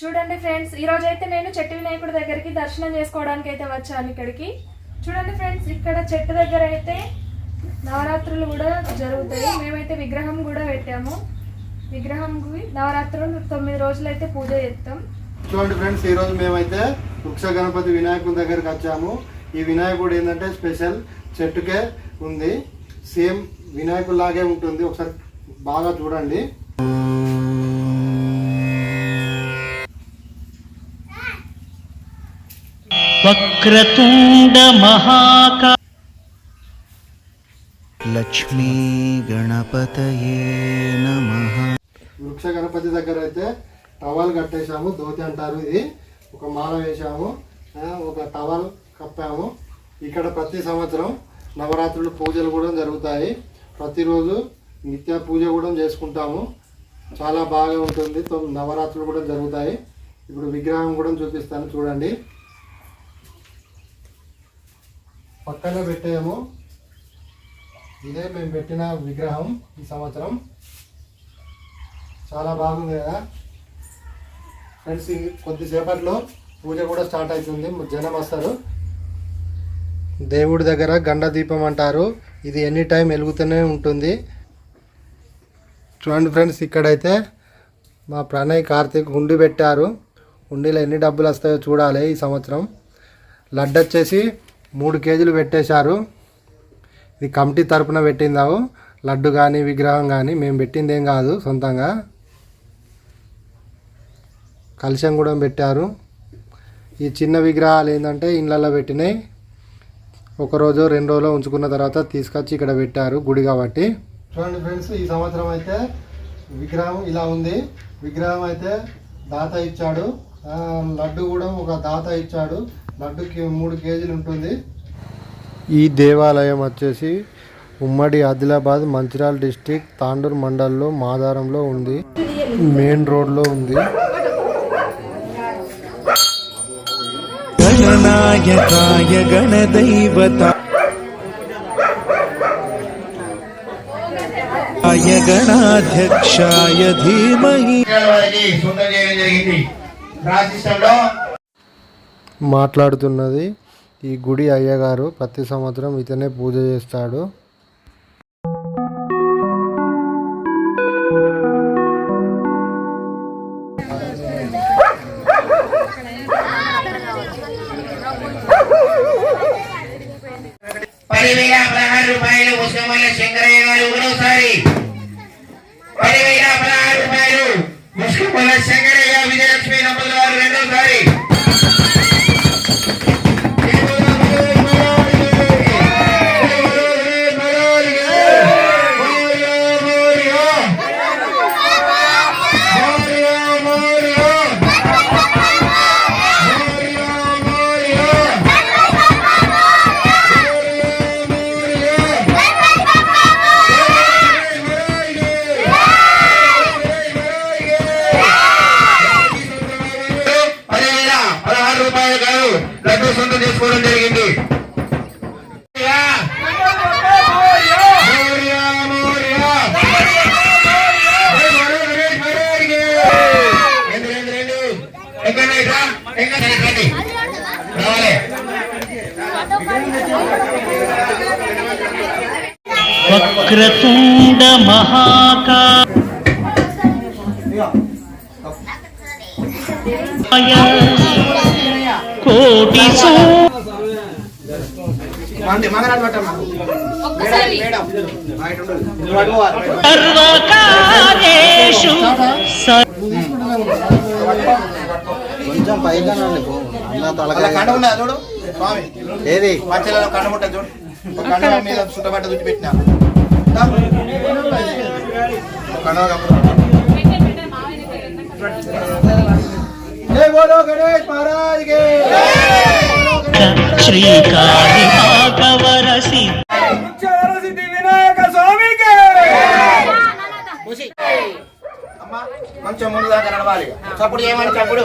చూడండి ఫ్రెండ్స్ ఈ రోజు అయితే నేను చెట్టు వినాయకుడి దగ్గరికి దర్శనం చేసుకోవడానికి అయితే వచ్చాను ఇక్కడికి. చూడండి ఫ్రెండ్స్ ఇక్కడ చెట్టు దగ్గర అయితే నవరాత్రులు కూడా జరుగుతాయి. మేమైతే విగ్రహం కూడా పెట్టాము. విగ్రహంకి నవరాత్రులు తొమ్మిది రోజులు అయితే పూజ చేస్తాం. చూడండి ఫ్రెండ్స్ ఈరోజు మేమైతే వృక్ష గణపతి వినాయకుడి దగ్గరికి వచ్చాము. ఈ వినాయకుడు ఏంటంటే స్పెషల్ చెట్టుకే ఉంది. సేమ్ వినాయకుడు లాగే ఉంటుంది. ఒకసారి బాగా చూడండి. వక్రతుండ మహాకా లక్ష్మీ గణపతయే నమః. వృక్ష గణపతి దగ్గర అయితే టవల్ కట్టేశాము దోతి అంటారు ఇది. ఒక మాల వేసాము ఆ, ఒక టవల్ కప్పాము. ఇక్కడ ప్రతి సంవత్సరం నవరాత్రులు పూజలు కూడా జరుగుతాయి. ప్రతిరోజు నిత్య పూజ కూడా చేసుకుంటాము. చాలా బాగా ఉంటుంది. నవరాత్రులు కూడా జరుగుతాయి. ఇప్పుడు విగ్రహం కూడా చూపిస్తాను చూడండి. పక్కన పెట్టాము ఇదే మేము పెట్టిన విగ్రహం ఈ సంవత్సరం. చాలా బాగుంది కదా. ఫ్రెండ్స్ కొద్దిసేపట్లో పూజ కూడా స్టార్ట్ అవుతుంది. జనం వస్తారు. దేవుడి దగ్గర గండ దీపం అంటారు. ఇది ఎనీ టైం వెలుగుతూనే ఉంటుంది. చూడండి ఫ్రెండ్స్ ఇక్కడైతే మా ప్రణయ్ కార్తీక్ హుండి పెట్టారు. హుండీలో ఎన్ని డబ్బులు వస్తాయో చూడాలి ఈ సంవత్సరం. లడ్డు వచ్చేసి మూడు కేజీలు పెట్టేశారు. ఇది కమిటీ తరపున పెట్టిందావు లడ్డు కానీ విగ్రహం కానీ మేము పెట్టింది ఏం కాదు సొంతంగా. కలశం కూడా పెట్టారు. ఈ చిన్న విగ్రహాలు ఏంటంటే ఇళ్ళల్లో పెట్టినాయి. ఒక రోజు రెండు రోజులు ఉంచుకున్న తర్వాత తీసుకొచ్చి ఇక్కడ పెట్టారు గుడి కాబట్టి. చూడండి ఫ్రెండ్స్ ఈ సంవత్సరం అయితే విగ్రహం ఇలా ఉంది. విగ్రహం అయితే దాత ఇచ్చాడు. లడ్డు కూడా ఒక దాత ఇచ్చాడు. లడ్డుకి మూడు కేజీలు ఉంటుంది. ఈ దేవాలయం వచ్చేసి ఉమ్మడి ఆదిలాబాద్ మంచిర్యాల డిస్టిక్ తాండూరు మండల్లో మాదారంలో ఉంది. మెయిన్ రోడ్లో ఉంది. గణనాయకాయ గణదైవత. గణాధ్యక్షాయ ధీమహి. వారికి మాట్లాడుతున్నది. ఈ గుడి అయ్యగారు ప్రతి సంవత్సరం ఇతనే పూజ చేస్తాడు. పదివేల పదహారు రూపాయలు ముస్లింల శంకరయ్య గారు ఒకటోసారి పదివేల పదహారు రూపాయలు ముస్లింల శంకరయ్య విజయలక్ష్మి దంపతుల వారు రెండోసారి. వక్రతుండ మహాకా కోటి సూ సర్వకార్యేషు స- కొంచెం పైగా అన్న కండ ఉన్నదా చూడు. స్వామి. ఏది? మధ్యలో కండ ముట్ట చూడు. ఒక కండ మీద చుట్టబట్ట చుట్టి పెట్టిన. జై బోలో గణేష్ మహారాజ్కి శ్రీకాళి భాగవరసి అమ్మా కొంచెం ముందు దాకా నడవాలి. చప్పుడు చేయమని చప్పుడు.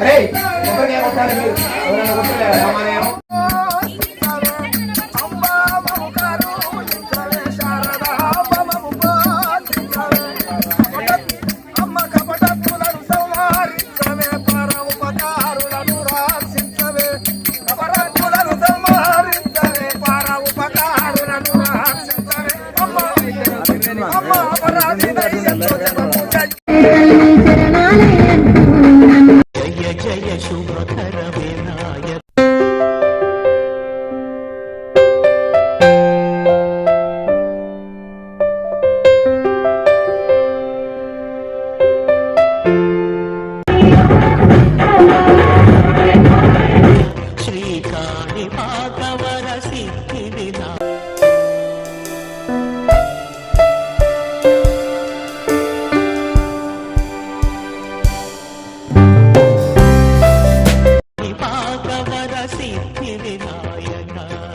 అరే ఒకరికి ఒకసారి మీరు? ఎవరైనా